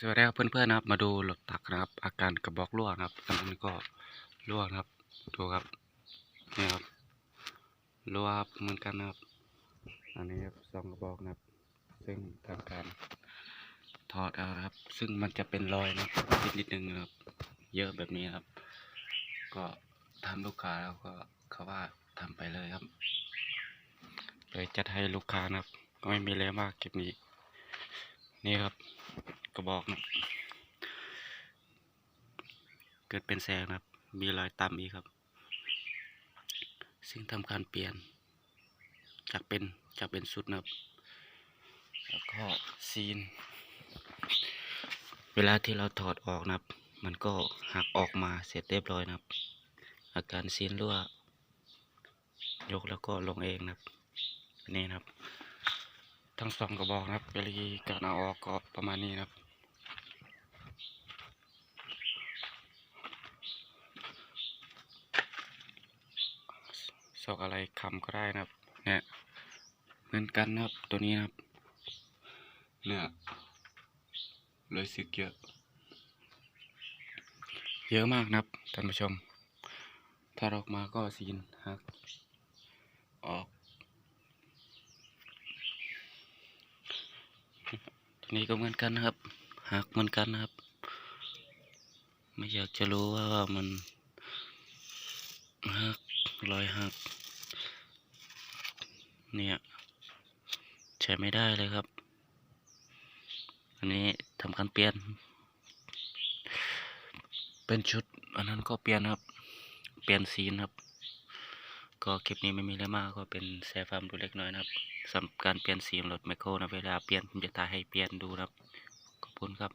สวัสดีครับเพื่อนๆนะครับ มาดูรถตักนะครับ อาการกระบอกรั่วนะครับอันนั้ก็รั่วนะครับ ดูครับนี่ครับรั่วเหมือนกันนะครับ อันนี้ครับสองกระบอกนะครับ ซึ่งทำการถอดเอาครับ ซึ่งมันจะเป็นรอยนะครับนิดนิดนึงนะครับ เยอะแบบนี้ครับ ก็ทำลูกค้าแล้วก็เขาว่าทำไปเลยครับเลยจัดให้ลูกค้านะครับ ก็ไม่มีอะไรมากเก็บนี้ นี่ครับกระบอกนะเกิดเป็นแสงนะครับ มีรอยต่ำอีกครับ ซึ่งทำการเปลี่ยน จากเป็นจากเป็นสุดนะครับ แล้วก็ซีน เวลาที่เราถอดออกนะครับ มันก็หักออกมาเสร็จเรียบร้อยนะครับ อาการซีนรั่วยกแล้วก็ลงเองนะครับอันนี่นะครับ ทั้งสองกระบอกนะครับวิธีการเอาออกก็ประมาณนี้นะครับซอกอะไรคำก็ได้นะครับ เนี่ยเหมือนกันนะครับตัวนี้นะครับ เนี่ยเลยสึกเยอะ เยอะมากนะครับท่านผู้ชม ถ้าออกมาก็ซีนหักออก ตัวนี้ก็เหมือนกันนะครับ หักเหมือนกันนะครับ ไม่อยากจะรู้ว่ามันหักรอยหัก เนี่ยใช้ไม่ได้เลยครับ อันนี้ทำการเปลี่ยน เป็นชุด อันนั้นก็เปลี่ยนครับ เปลี่ยนสีนะครับ ก็คลิปนี้ไม่มีอะไรมากก็เป็นแซฟาร์มดูเล็กน้อยนะครับสำหรับการเปลี่ยนสีรถไมโครนะเวลาเปลี่ยนผมจะตายให้เปลี่ยนดูนะครับ ขอบคุณครับ